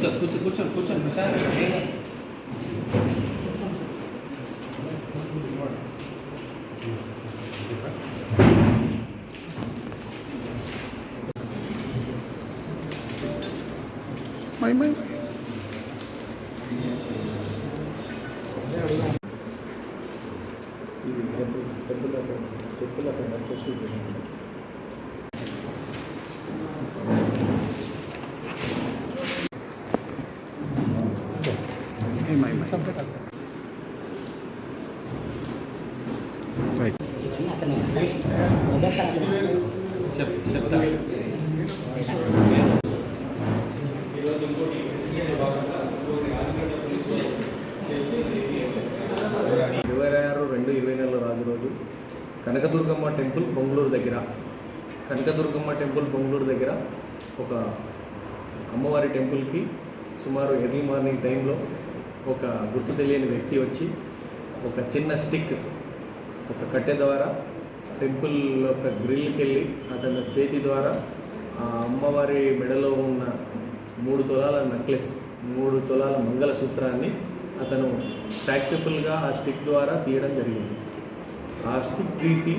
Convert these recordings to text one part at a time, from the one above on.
వస్తుంది కూర్చో కూర్చోండి కూర్చోండి సార్. మై మై ఇది temple temple of temple of festival my my. Right ఇరవై ఆరు రెండు ఇరవై నెలల రాజు రోజు కనకదుర్గమ్మ టెంపుల్ బొంగళూరు దగ్గర. కనకదుర్గమ్మ టెంపుల్ బొంగళూరు దగ్గర ఒక అమ్మవారి టెంపుల్కి సుమారు ఎర్లీ మార్నింగ్ టైంలో ఒక గుర్తు తెలియని వ్యక్తి వచ్చి ఒక చిన్న స్టిక్ ఒక కట్టె ద్వారా టెంపుల్ యొక్క గ్రిల్కి వెళ్ళి అతని చేతి ద్వారా ఆ అమ్మవారి మెడలో ఉన్న మూడు తులాల నెక్లెస్ మూడు తులాల మంగళసూత్రాన్ని అతను ప్రాక్టికల్గా ఆ స్టిక్ ద్వారా తీయడం జరిగింది. ఆ స్టిక్ తీసి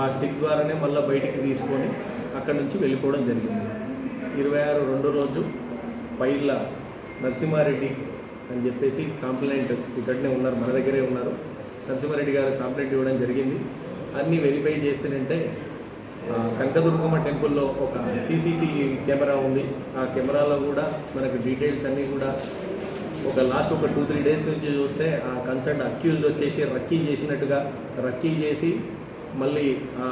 ఆ స్టిక్ ద్వారానే మళ్ళీ బయటికి తీసుకొని అక్కడి నుంచి వెళ్ళిపోవడం జరిగింది. ఇరవై ఆరు రెండో రోజు పైర్ల నరసింహారెడ్డి అని చెప్పేసి కంప్లైంట్ ఇక్కడనే ఉన్నారు మన దగ్గరే ఉన్నారు. నరసింహారెడ్డి గారు కంప్లైంట్ ఇవ్వడం జరిగింది. అన్నీ వెరిఫై చేస్తేనంటే కనకదుర్గమ్మ టెంపుల్లో ఒక సీసీటీవీ కెమెరా ఉంది. ఆ కెమెరాలో కూడా మనకు డీటెయిల్స్ అన్నీ కూడా ఒక లాస్ట్ ఒక టూ త్రీ డేస్ నుంచి చూస్తే ఆ కన్సర్న్ అక్యూజ్డ్ వచ్చేసి రక్కీ చేసినట్టుగా రక్కీ చేసి మళ్ళీ ఆ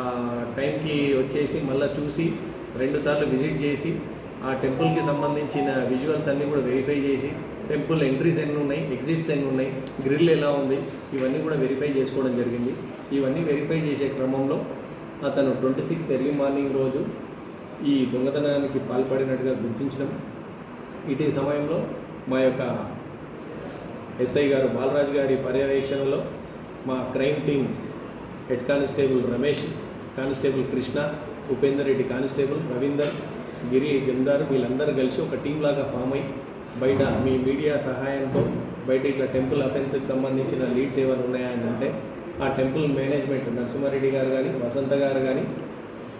టైంకి వచ్చేసి మళ్ళీ చూసి రెండుసార్లు విజిట్ చేసి ఆ టెంపుల్కి సంబంధించిన విజువల్స్ అన్నీ కూడా వెరిఫై చేసి టెంపుల్ ఎంట్రీస్ ఎన్ని ఉన్నాయి ఎగ్జిట్స్ ఎన్ని ఉన్నాయి గ్రిల్ ఎలా ఉంది ఇవన్నీ కూడా వెరిఫై చేసుకోవడం జరిగింది. ఇవన్నీ వెరిఫై చేసే క్రమంలో అతను ట్వంటీ సిక్స్త్ ఎర్లీ మార్నింగ్ రోజు ఈ దొంగతనానికి పాల్పడినట్టుగా గుర్తించడం. ఇటీ సమయంలో మా యొక్క ఎస్ఐ గారు బాలరాజు గారి పర్యవేక్షణలో మా crime team head constable Ramesh constable Krishna Upender Reddy constable Ravinder Giri జందార్ వీళ్ళందరూ కలిసి ఒక టీం లాగా ఫామ్ అయ్యి బయట మీ మీడియా సహాయంతో బయట ఇట్లా టెంపుల్ అఫెన్స్కి సంబంధించిన లీడ్స్ ఏమైనా ఉన్నాయా అని అంటే ఆ టెంపుల్ మేనేజ్మెంట్ నరసింహారెడ్డి గారు కానీ వసంత గారు కానీ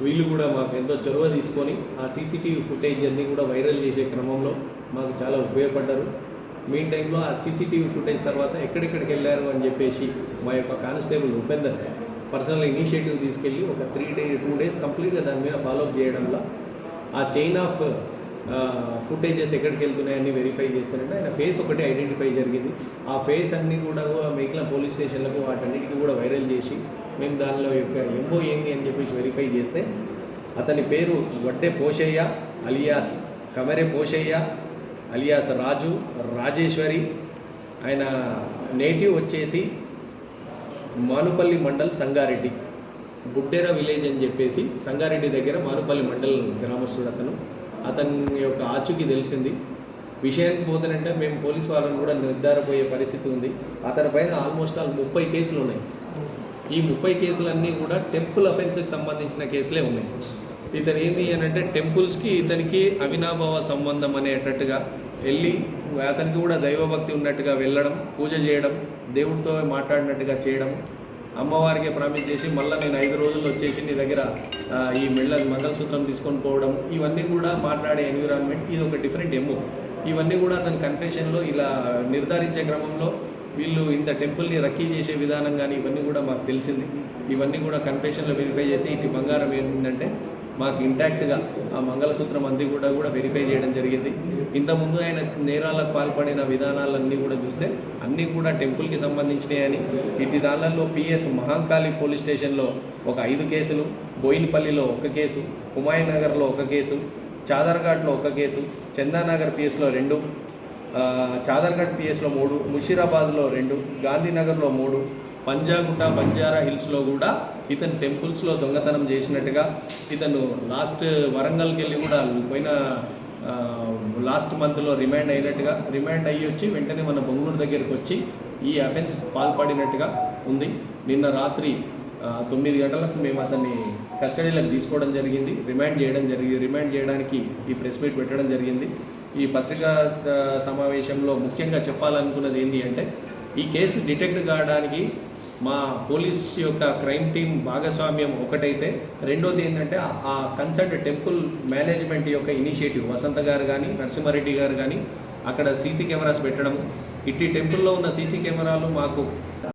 వీళ్ళు కూడా మాకు ఎంతో చొరవ తీసుకొని ఆ సీసీటీవీ ఫుటేజ్ అన్నీ కూడా వైరల్ చేసే క్రమంలో మాకు చాలా ఉపయోగపడ్డారు. మెయిన్ టైంలో ఆ సీసీటీవీ ఫుటేజ్ తర్వాత ఎక్కడెక్కడికి వెళ్ళారు అని చెప్పేసి మా యొక్క కానిస్టేబుల్ ఉపేందర్ పర్సనల్ ఇనిషియేటివ్ తీసుకెళ్ళి ఒక త్రీ డే టూ డేస్ కంప్లీట్గా దాని మీద ఫాలోఅప్ చేయడంలో ఆ చైన్ ఆఫ్ ఫుటేజెస్ ఎక్కడికి వెళ్తున్నాయని వెరిఫై చేస్తారంటే. ఆయన ఫేస్ ఒకటి ఐడెంటిఫై జరిగింది. ఆ ఫేస్ అన్నీ కూడా మిగిలిన పోలీస్ స్టేషన్లకు వాటన్నిటికీ కూడా వైరల్ చేసి మేము దానిలో యొక్క ఎంబో ఏంది అని చెప్పేసి వెరిఫై చేస్తే అతని పేరు వడ్డే పోషయ్య అలియాస్ కమరే పోషయ్య అలియాస్ రాజు రాజేశ్వరి. ఆయన నేటివ్ వచ్చేసి మానుపల్లి మండల్ సంగారెడ్డి. బుడ్డెర విలేజ్ అని చెప్పేసి సంగారెడ్డి దగ్గర మానుపల్లి మండల్ గ్రామస్తుడు అతను. అతని యొక్క ఆచూకీ తెలిసింది. విషయానికి పోతానంటే మేము పోలీస్ వాళ్ళని కూడా నిర్ధారపోయే పరిస్థితి ఉంది. అతని పైన ఆల్మోస్ట్ ఆల్ ముప్పై కేసులు ఉన్నాయి. ఈ ముప్పై కేసులన్నీ కూడా టెంపుల్ అఫెన్స్కి సంబంధించిన కేసులే ఉన్నాయి. ఇతను ఏంటి అని అంటే టెంపుల్స్కి ఇతనికి అవినాభావ సంబంధం అనేటట్టుగా వెళ్ళి అతనికి కూడా దైవభక్తి ఉన్నట్టుగా వెళ్ళడం పూజ చేయడం దేవుడితో మాట్లాడినట్టుగా చేయడం అమ్మవారికి ప్రామిస్ చేసి మళ్ళీ నేను ఐదు రోజులు వచ్చేసి నీ దగ్గర ఈ మెళ్ళ మంగళసూత్రం తీసుకొని పోవడం ఇవన్నీ కూడా మాట్లాడే ఎన్విరాన్మెంట్ ఇది ఒక డిఫరెంట్ ఎమ్ము ఇవన్నీ కూడా అతని కన్ఫెషన్లో ఇలా నిర్ధారించే క్రమంలో వీళ్ళు ఇంత టెంపుల్ని రక్కీ చేసే విధానం కానీ ఇవన్నీ కూడా మాకు తెలిసింది. ఇవన్నీ కూడా కన్ఫెషన్లో వెరిఫై చేసి ఇటు బంగారం ఏంటంటే మాకు ఇంటాక్ట్గా ఆ మంగళసూత్రం అంది కూడా కూడా వెరిఫై చేయడం జరిగింది. ఇంతకుముందు ఆయన నేరాలకు పాల్పడిన విధానాలన్నీ కూడా చూస్తే అన్నీ కూడా టెంపుల్కి సంబంధించినవి ఇటు దానిలో పిఎస్ మహాంకాళి పోలీస్ స్టేషన్లో ఒక ఐదు కేసులు బోయినపల్లిలో ఒక కేసు హుమాయూన్ నగర్లో ఒక కేసు చాదర్ఘాట్లో ఒక కేసు చందానగర్ పిఎస్లో రెండు చాదర్ఘట్ పిఎస్లో మూడు ముషీరాబాద్లో రెండు గాంధీనగర్లో మూడు పంజాగుట్ట బంజారా హిల్స్లో కూడా ఇతను టెంపుల్స్లో దొంగతనం చేసినట్టుగా ఇతను లాస్ట్ వరంగల్కి వెళ్ళి కూడా పోయిన లాస్ట్ మంత్లో రిమాండ్ అయినట్టుగా రిమాండ్ అయ్యి వచ్చి వెంటనే మన బొంగళూరు దగ్గరికి వచ్చి ఈ అఫెన్స్ పాల్పడినట్టుగా ఉంది. నిన్న రాత్రి తొమ్మిది గంటలకు మేము అతన్ని కస్టడీలోకి తీసుకోవడం జరిగింది. రిమాండ్ చేయడం జరిగింది రిమాండ్ చేయడానికి ఈ ప్రెస్ మీట్ పెట్టడం జరిగింది. ఈ పత్రికా సమావేశంలో ముఖ్యంగా చెప్పాలనుకున్నది ఏంటి అంటే ఈ కేసు డిటెక్ట్ కావడానికి మా పోలీస్ యొక్క క్రైమ్ టీం భాగస్వామ్యం ఒకటైతే రెండోది ఏంటంటే ఆ- ఆ కన్సర్ట్ టెంపుల్ మేనేజ్మెంట్ యొక్క ఇనిషియేటివ్ వసంత గారు కానీ నరసింహారెడ్డి గారు కానీ అక్కడ సీసీ కెమెరాస్ పెట్టడం ఇట్టి టెంపుల్లో ఉన్న సీసీ కెమెరాలు మాకు